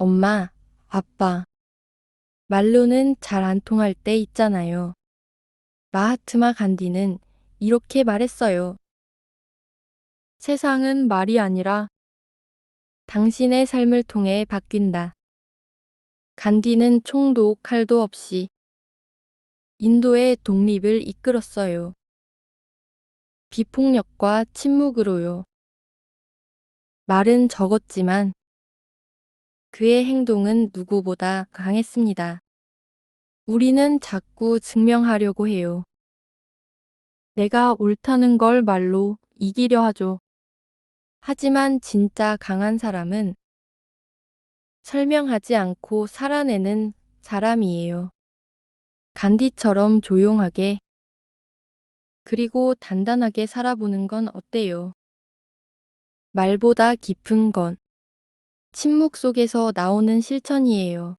엄마, 아빠. 말로는 잘 안 통할 때 있잖아요. 마하트마 간디는 이렇게 말했어요. 세상은 말이 아니라 당신의 삶을 통해 바뀐다. 간디는 총도 칼도 없이 인도의 독립을 이끌었어요. 비폭력과 침묵으로요. 말은 적었지만 그의 행동은 누구보다 강했습니다. 우리는 자꾸 증명하려고 해요. 내가 옳다는 걸 말로 이기려 하죠. 하지만 진짜 강한 사람은 설명하지 않고 살아내는 사람이에요. 간디처럼 조용하게 그리고 단단하게 살아보는 건 어때요? 말보다 깊은 건 침묵 속에서 나오는 실천이에요.